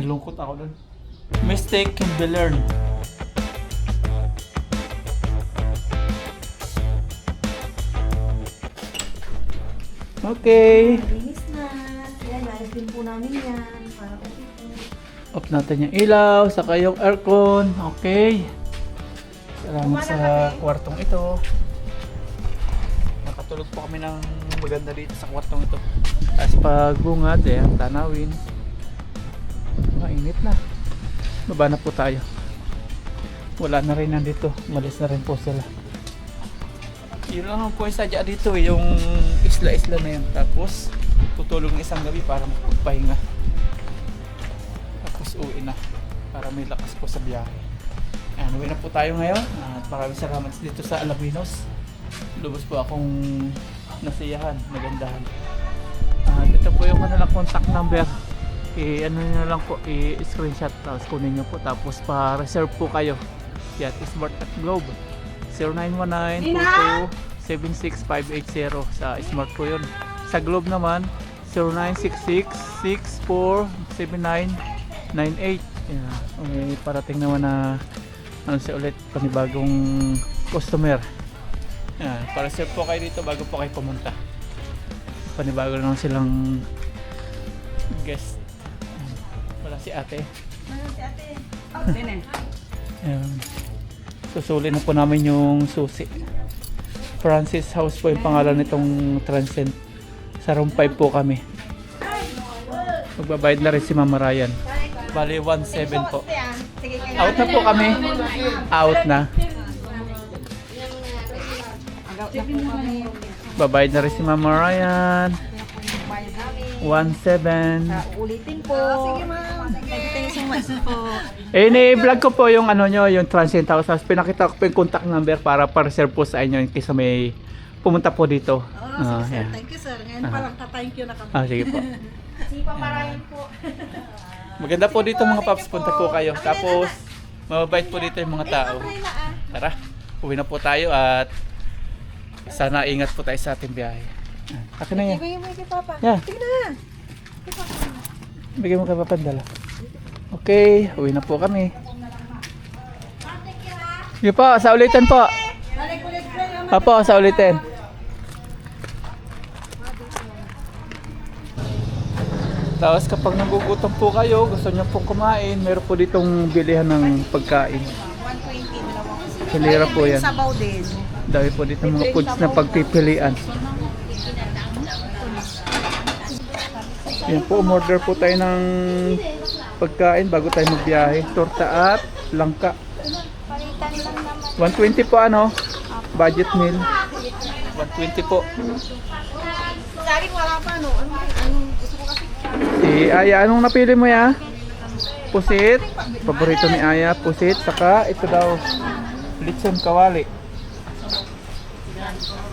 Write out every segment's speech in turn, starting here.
Nilungkot ako doon. Mistake can be learned. Okay. Linis na. Yan, ayos din po namin yan. Para po dito. Off natin yung ilaw, saka yung aircon. Okay. Salamat sa kwartong ito. Nakatulog po kami ng maganda dito sa kwartong ito. Tapos pag bungad, eh, ang tanawin. Mainit na. Baba na po tayo. Wala na rin nandito. Malis na rin po sila. Yun lang ang po yung sadya dito eh, yung isla-isla na yun. Tapos tutulog ng isang gabi para magpahinga. Tapos uwi na para may lakas po sa biyahe. Ayan, uwi na po tayo ngayon. At maraming salamat dito sa Alaminos. Lubos po akong nasiyahan, nagandahan. At ito po yung kanilang contact number. I ano nyo lang po, i-screenshot tapos kunin nyo po tapos pa-reserve po kayo. Yan, Smart at Globe. 0919-22-76580 sa Smart po yun. Sa Globe naman, 0966-647998. Yan. May parating naman na ano siya ulit, panibagong customer. Yan. Para-serve po kayo dito bago po kayo pumunta. Panibago naman silang guest. Si ate. Ano si ate? Oh, din Ayan. Susuli na po namin yung susi. Francis House po yung pangalan nitong Transcend. Sa room 5 po kami. Magbabayad na rin si Mama Ryan. Bali 1.7 po. Out na po kami. Out na. Na. Babayad na rin si Mama Ryan. Bayad namin. 1.7. Sa ulitin po. Sige, ma'am. Thank you so much po. Eh, ni-vlog ko po yung ano nyo, yung Transcend House. Tapos pinakita ko po yung contact number para pa-reserve po sa inyo in case may pumunta po dito. Oh, Ah, sige, sir. yeah. Thank you, sir. Ngayon Ah. pa lang ta-thank you na kami. Ah, sige po. Sipa marahin po. Maganda po dito mga paps, punta po kayo. Tapos, mababait po dito yung mga tao. ah. Tara, uwi na po tayo at sana ingat po tayo sa ating biyahe. Akin na yan. Ibigay mo kay Papa. Yeah. Sige na. Bigay mo kay papandala. Okay, uwi na po kami. Sige po, sa ulitin po. Apo, sa ulitin. Tapos kapag nagugutom po kayo, gusto nyo pong kumain, meron po ditong bilihan ng pagkain. 120 dalawang. Hilera po yan. Sabaw din. Dami po dito mga foods na pagpipilian. Yan po, umorder po tayo ng pagkain bago tayo magbiyahe. Torta at langka. 120 po ano? Budget meal. 120 po. Sa akin wala pa no. Ano. Si Aya, anong napili mo ya? Pusit. Paborito ni Aya, pusit. Saka ito daw, litson kawali.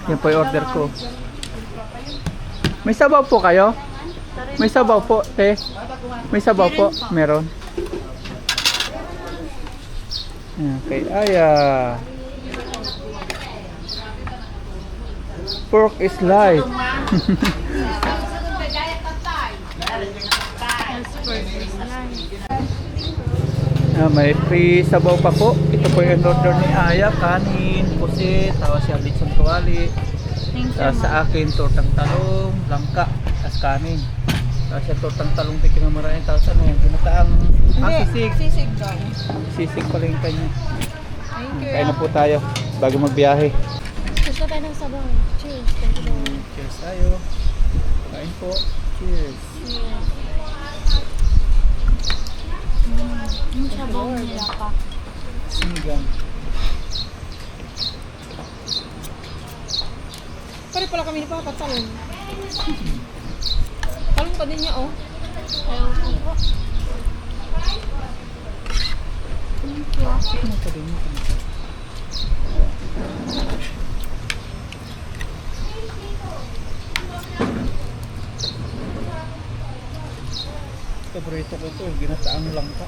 Yan po yung order ko. May sabaw po kayo? May sabaw po, te. May sabaw po, meron. Yan, kay Aya. Pork is life. Ah, may free sabaw pa po. Ito po yung order ni Aya, kanin, pusit, tapos yung lechon kawali. Tapos sa akin, tortang talong, langka, kanin. Tapos yung tortang talong tikin na maraming, tapos ano yung ginataang ah, sisig. Sisig daw. Sisig pala yung kanya. Thank you. Kain na po tayo bago magbiyahe. Gusto tayo ng sabaw. Cheers. Thank you. Cheers tayo. Kain po. Cheers. Yung sabaw nila pa. Sinigang. Pare pala kami ni Papa talong. Talong pa din niya oh. Ayaw ko po. Ano pa din ko ito, ginataang langka.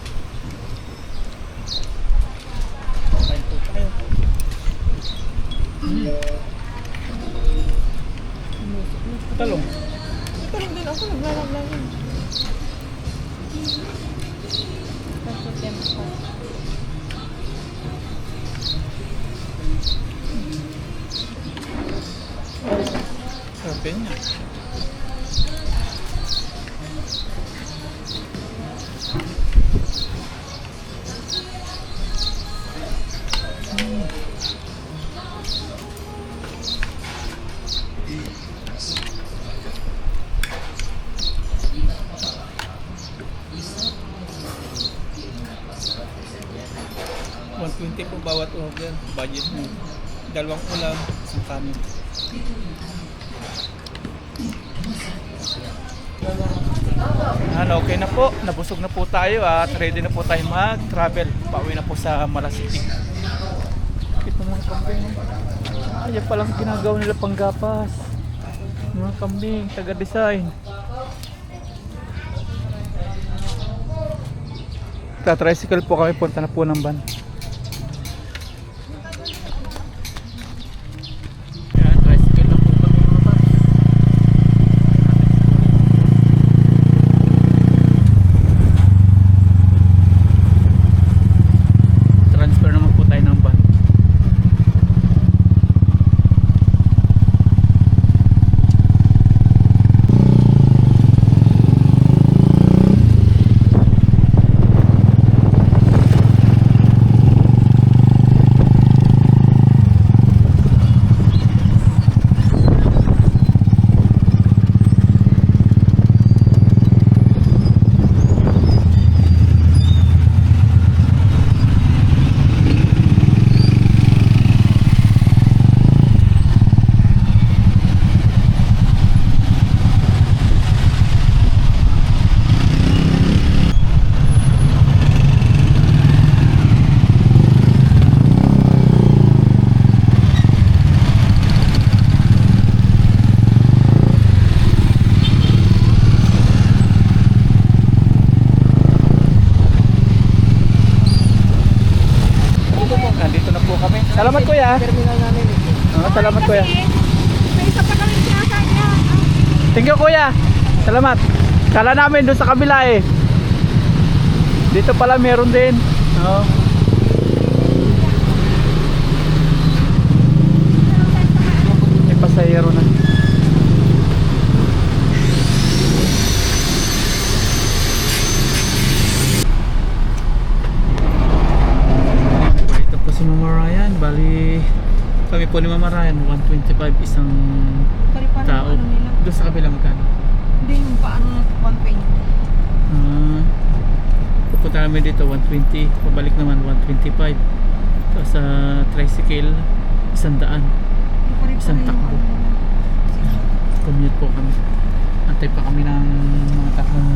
Kain po tayo. Mm. Talong. Dalawang ulam, isang kanin. Ano, okay na po. Nabusog na po tayo at ready na po tayo mag-travel. Pauwi na po sa Malasiki. Kita mga kambing. Ayan palang ginagawa nila panggapas. Mga kambing, taga-design. Ta-tricycle po kami, punta na po ng van. Yan, tricycle na po kami mga pa. Transfer naman po tayo ng van. Nandito na po kami. Salamat kuya. Terminal namin. Ah, salamat kuya. May isa pa kami sinasanya. Thank you kuya. Salamat. Kala namin doon sa kabila eh. Dito pala meron din. Oo. May pasahero na. Ito po si Mama Ryan. Bali, kami po ni Mama Ryan, 125 isang Pari-pari tao. ano nila. Doon sa kabila magkano? Hindi yung paano na 120. Ah, pupunta namin dito 120, pabalik naman 125. Tapos sa tricycle, isang daan. Isang takbo. ano. Commute po kami. Antay pa kami ng mga tatlong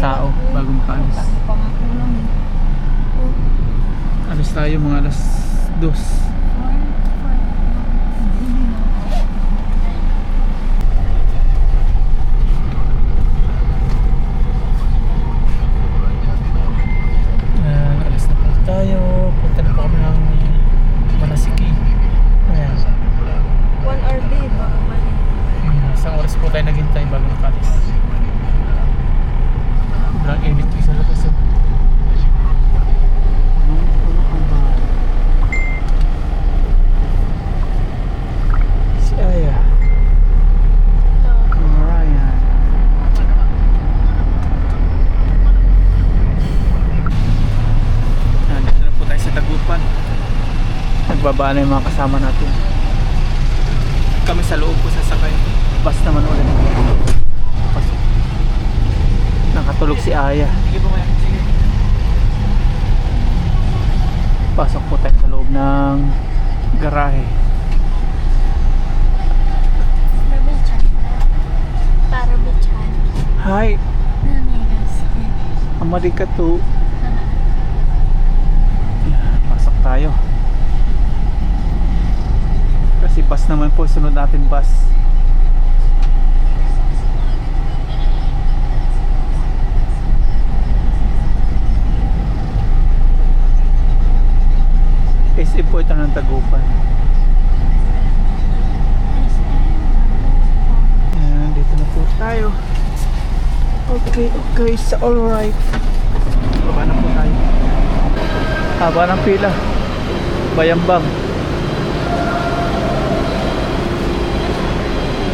tao bago makaalis. Eh. Alis tayo mga alas dos. Na yung mga kasama natin kami sa loob po sasakay. Bus naman ulit. Pasok. Nakatulog si Aya. Pasok po tayo sa loob ng garahe. Hi, Nanigas. amarika to. Pasok tayo. Kasi bus naman po, sunod natin bus. SM po ito ng Tagupan. Ayan, dito na po tayo. Okay, okay, sa alright. Baba na po tayo. Haba ng pila. Bayambang.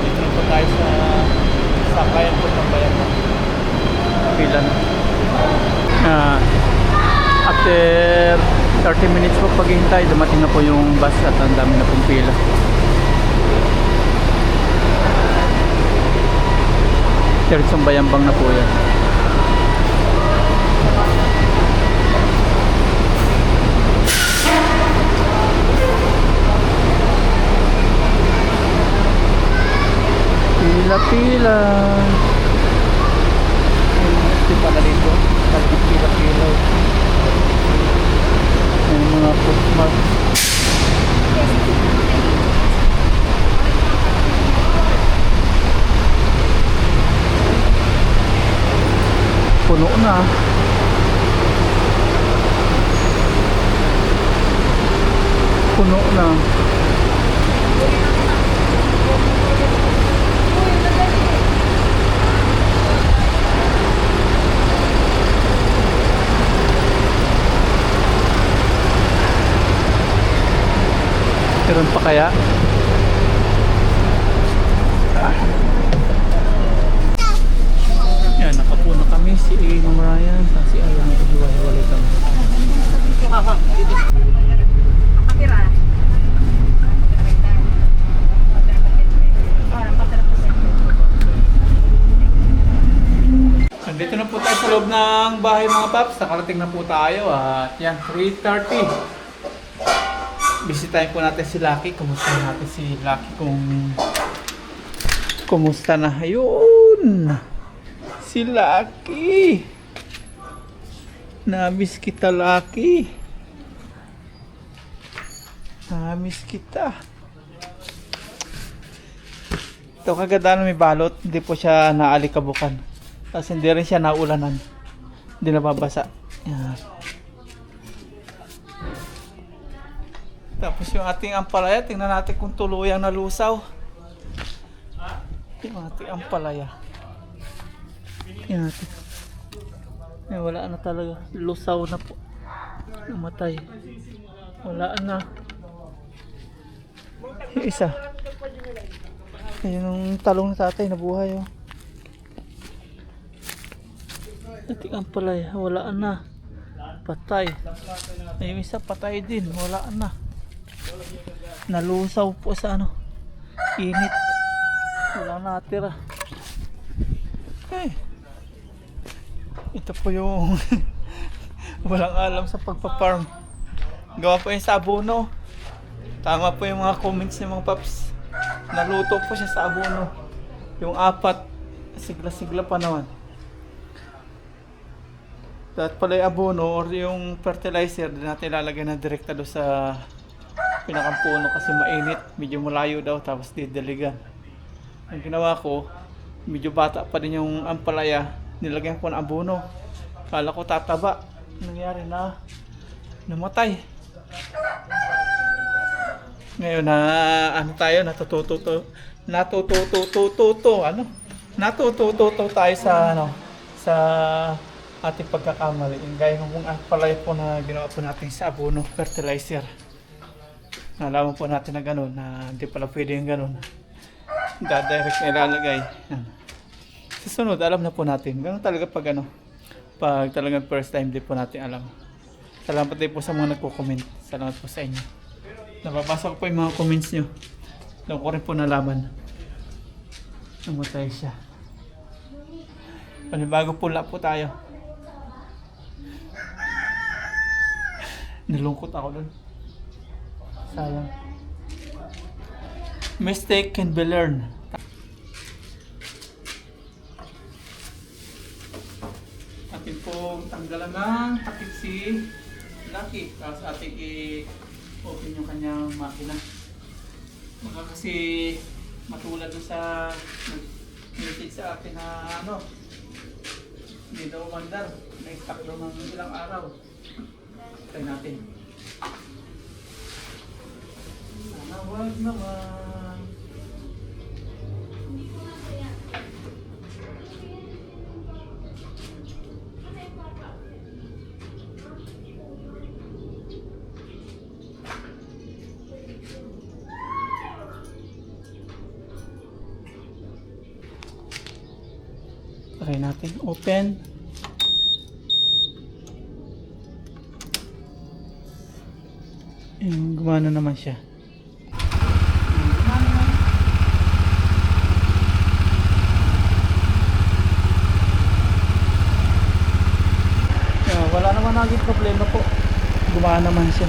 Dito na po tayo sa sakayan po ng Bayambang. Pila na. Ah, after 30 minutes po paghihintay, dumating na po yung bus at ang dami na pong pila. Diretsong bayambang na po yan. Pila-pila. Pala dito. Talagang pila-pila. May mga footmark. Puno na. Puno na. Meron pa kaya? Yan, nakapuno kami. Si. Ma'am Ryan, tapos si Ayan, naghiwalay kami. Nandito na po tayo sa loob ng bahay mga paps. Nakarating na po tayo at yan, 3.30. Bisitahin po natin si Lucky. Kumusta natin si Lucky kung... Kumusta na? Ayun! Si Lucky! Namiss kita Lucky. Namiss kita. Ito kagandaan may balot. Hindi po siya naalikabukan. Tapos hindi rin siya naulanan. Hindi nababasa. Yan. Tapos yung ating ampalaya, tingnan natin kung tuluyang nalusaw. Yung ating ampalaya. Tingnan natin. Eh, wala na talaga. Lusaw na po. Namatay. Wala na. Yung isa. Ayun yung talong ni tatay nabuhay oh. Ating ang palay, wala na. Patay. Ay, isa patay din, wala na. Nalusaw po sa ano. Init. Wala natira. Eh. Ito po yung walang alam sa pagpa-farm. Gawa po yung sa abono. Tama po yung mga comments ng mga paps. Naluto po siya sa abono. Yung apat, sigla-sigla pa naman. Dapat pala yung abono or yung fertilizer din natin ilalagay na direkta doon sa pinakampuno kasi mainit. Medyo malayo daw tapos didaligan. Ang ginawa ko, medyo bata pa din yung ampalaya. Nilagyan ko ng abono. Kala ko tataba. Nangyari na namatay. Ngayon na ano tayo natututo natutututututo ano natutututo tayo sa ano sa ating pagkakamali. Gaya ng mga palay po na ginawa po natin sa abono fertilizer. Nalaman po natin na gano'n na hindi pala pwede yung gano'n. Dadirect na ilalagay. Yan. Sa sunod, alam na po natin. Ganun talaga pag ano, pag talagang first time, di po natin alam. Salamat din po sa mga nagko-comment. Salamat po sa inyo. Nababasa ko po yung mga comments nyo. Doon ko rin po nalaman. Namatay siya. Panibago pula po tayo. Nalungkot ako doon. Sayang. Mistake can be learned. Atin pong tanggalan ng takip si Lucky. Tapos ating i-open yung kanyang makina. Baka kasi matulad doon sa message sa akin na ano, hindi daw mandar. May stock daw ng ilang araw. Try natin. Sana wag naman. Lagay natin open. Yung gumana naman siya. Naging problema po. Gumana naman siya.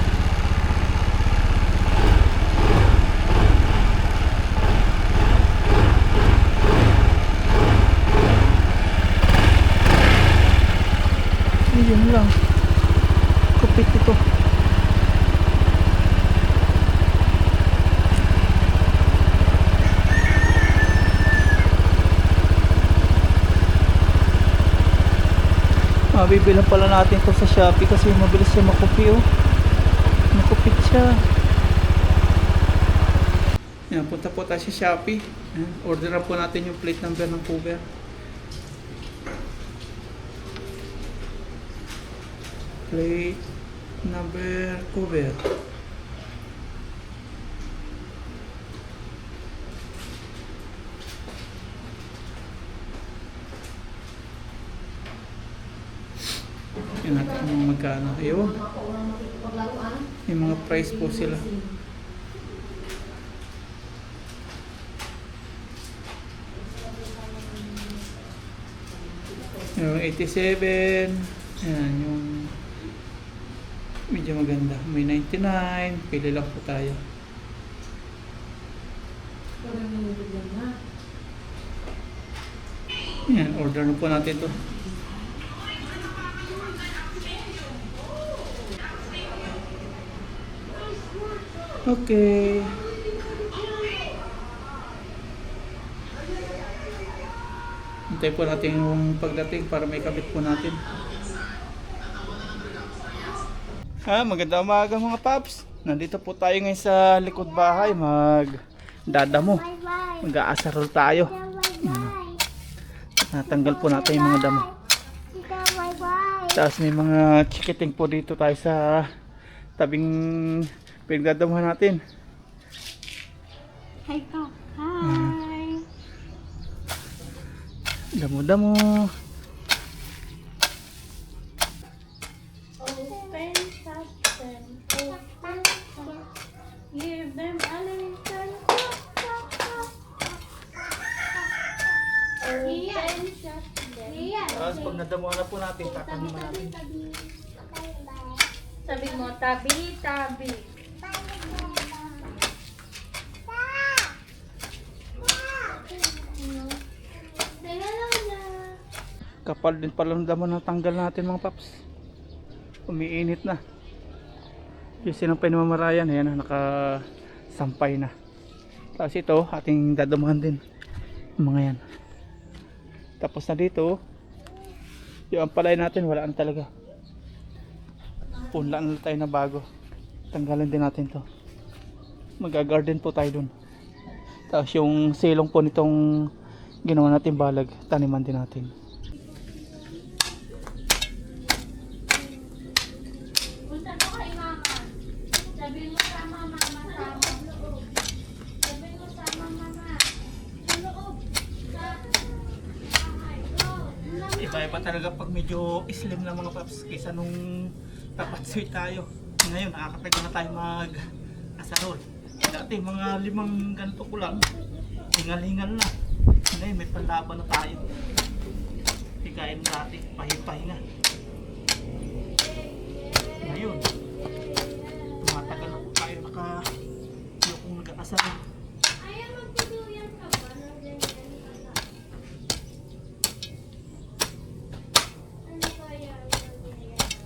Yun lang. Kupit ito. Mabibilan pala natin to sa Shopee kasi mabilis siya makupi oh. Makupit siya. Yan, punta po tayo sa Shopee. Order na po natin yung plate number ng cover. Plate number cover. Yan natin kung magkano. Ayun. Yung mga price po sila. Yung 87. Yan, yung medyo maganda. May 99. Pili lang po tayo. Yan, order na po natin to. Okay. Hintay po natin yung pagdating para may kabit po natin. Ha, maganda umaga mga paps. Nandito po tayo ngayon sa likod bahay mag dadamo. Mag-aasarol tayo. Bye-bye. Natanggal po natin yung mga damo. Tapos may mga chikiting po dito tayo sa tabing pinagdadamuhan natin. Hi ko. Hi. Damo-damo. Open, suspend, open, Give them a little. Open, suspend. Tapos pag nadamuhan na po natin, tatanim natin. Sabi mo, tabi, tabi. Kapal din pala ng damo ng tanggal natin mga paps. Umiinit na. Yung sinampay na mamarayan, ayan na, nakasampay na. Tapos ito, ating dadamuhan din. Mga yan. Tapos na dito, yung ampalay natin, wala na talaga. Punlaan na tayo na bago. Tanggalin din natin to. Mag-garden po tayo dun. Tapos yung silong po nitong ginawa natin balag, taniman din natin. Punta ko kay mama. Sabi mo sama mama sama. Sabi mo sama mama. Sa loob. Sa bahay. Go. Iba-iba talaga pag medyo slim na mga paps kaysa nung tapat sweet tayo. Ngayon, nakakatagal na tayo mag asarol. Dati mga limang ganito ko lang, hingal-hingal na. Ngayon, may panlaban na tayo. Hikain natin, pahi-pahinga. Ngayon, tumatagal na po tayo naka yung kung nag-asarol. Ayaw magtuluyan ka ba? ng ganyan ka na? Ano kaya ang nangyayari?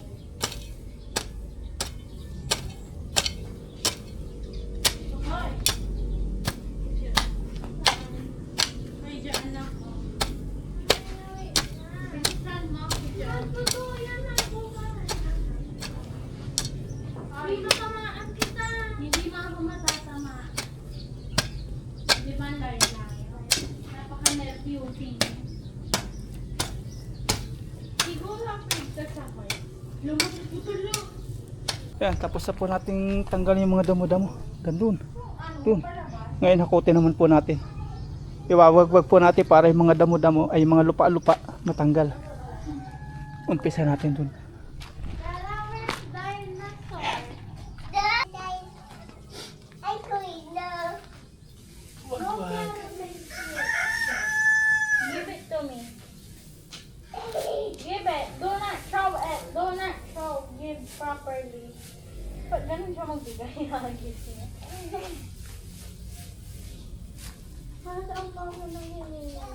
Hoy! Ay, dyan ako. Bilisan mo ako dyan. Tutuluyan na ako ba? Ay, matamaan kita. Hindi mo ako matatama. Di ba, Laila? Napaka-nervyosing. Siguro ang pigtas ako eh. Lumabas ko tulo. Yan, tapos na po nating tanggalin yung mga damo-damo. Gandun. Dun. Ngayon hakutin naman po natin. Iwawagwag po natin para yung mga damo-damo ay mga lupa-lupa matanggal. Umpisa natin dun. Dalawang dinosaur. properly. Pag ganun siya magbigay, hagis niya. Para sa ang mama nang hininga.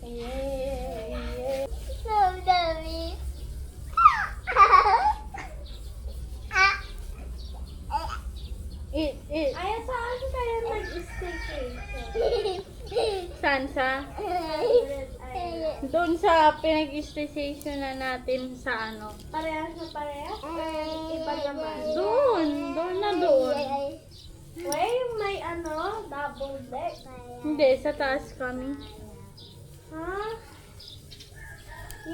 Yeah, yeah. It, it. Ay, saan kayo nag-staycation? Saan sa? Pinag-station na natin sa ano. Parehas na parehas? Iba naman. Doon. Doon na doon. Wait, may ano? Double deck? Hindi, sa taas kami. Ha?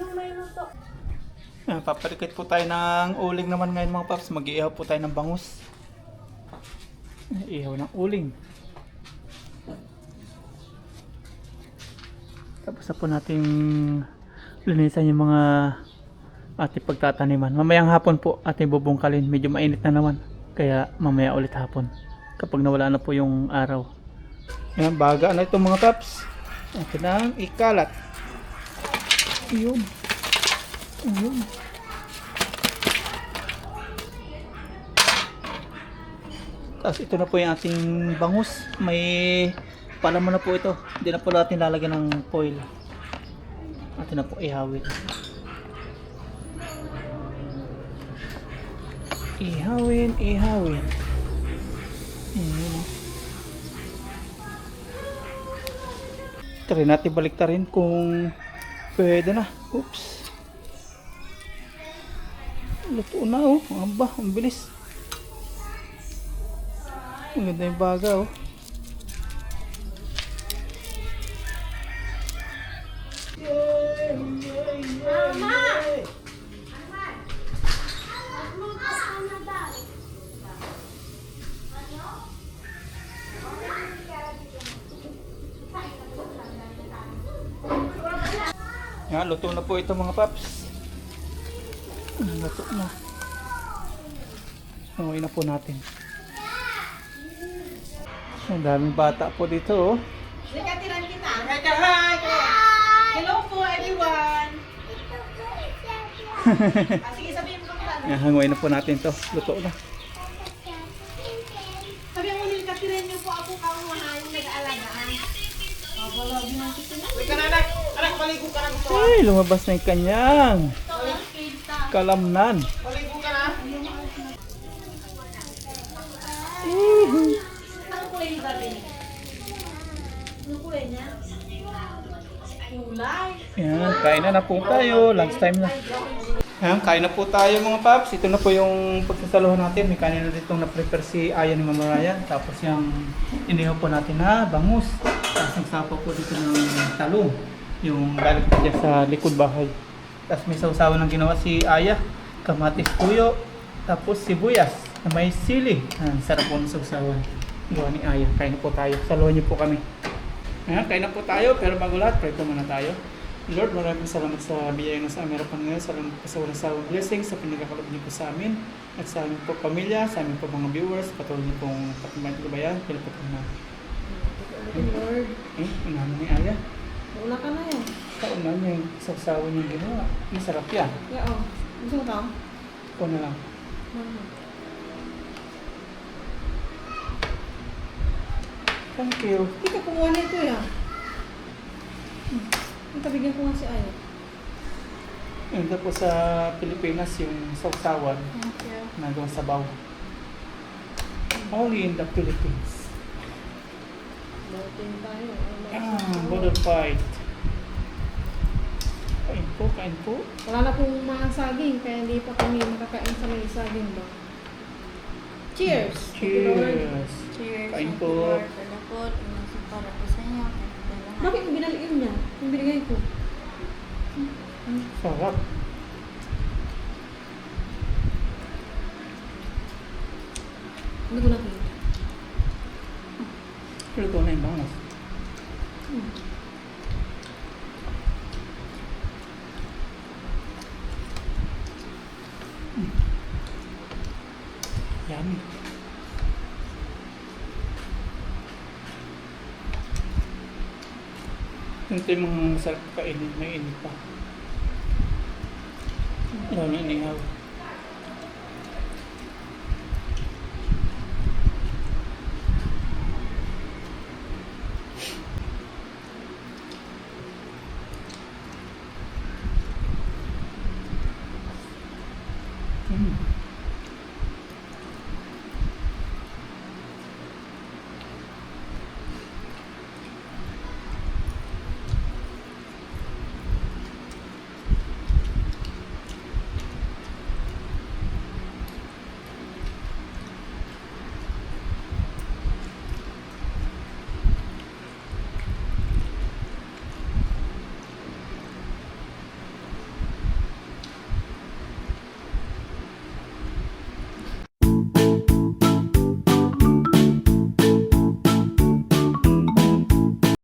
Yung may luto. Ah, papalikit po tayo ng uling naman ngayon mga paps. Mag-iihaw po tayo ng bangus. Ihaw ng uling. Tapos na po nating linisan yung mga ating pagtataniman. Mamayang hapon po ating bubungkalin. Medyo mainit na naman. Kaya mamaya ulit hapon. Kapag nawala na po yung araw. Yan, baga na itong mga paps. Atin na ikalat. Yun. Ayun. Tapos ito na po yung ating bangus. May palaman na po ito. Hindi na po natin lalagyan ng foil. Atin na po ihawin. Ihawin, ihawin. Ayan. Try natin baliktarin kung pwede na. Oops. Luto na oh. Aba, ang bilis. Ang ganda yung baga oh. Po ito mga paps. Luto na. Umuwi na po natin. Ang daming bata po dito oh. Sikatiran kita. Hi! Hello po everyone! Ah, sige, sabihin mo kami. Yan, hanguin na po natin to. Luto na. Sabi mo, Hilkatiran niyo po ako kaumahan yung nag-aalagaan. Wait ka na, paligo ka na. Ay, lumabas na yung kanyang kalamnan. Yan, kain na na po tayo. Lunch time na. Yan, kain na po tayo mga paps. Ito na po yung pagsasaluhan natin. May kanina ditong na-prepare si Aya ni Mama Ryan. Tapos yung inihaw po natin na bangus. Tapos nagsapaw po dito ng talong. Yung po dyan sa likod bahay. Tapos may sausawan ng ginawa si Aya. Kamatis puyo. Tapos sibuyas na may sili. Ang sarap po ng sausawan. Gawa ni Aya. Kain na po tayo. Saluhan niyo po kami. Ayan, kain na po tayo, pero bago lahat, pray po muna tayo. Lord, maraming salamat sa biyaya na sa aming harapan ngayon. Salamat po sa walang sawang blessing, sa pinagkakalob niyo po sa amin, at sa aming po pamilya, sa aming po mga viewers, patuloy niyo pong patimbang gabayan, pila po na. Lord, Eh, unahan ni Aya. Wala ka na yan. Kaunan niya yung sausawan niyong ginawa. Masarap yan. Yeah, oh. Gusto mo to? Ito na lang. Thank you. Hindi ka kumuha nito yan. Ang tabigyan ko nga si Ayo. Yun po sa Pilipinas yung sausawan Thank you. na doon sa baw. Only in the Philippines. Dating tayo. Ah, border fight. Kain po, kain po. Wala na pong mga saging, kaya hindi pa kami makakain sa may saging ba? Cheers! Cheers. Cheers. Kain po. food. Inisip para po sa inyo. Bakit mo binaliin niya? Yung binigay ko. Sarap. Hindi ko nakita. Luto na yung bangas. dami. Ito yung mga masarap kainin, may init pa. Na inihaw.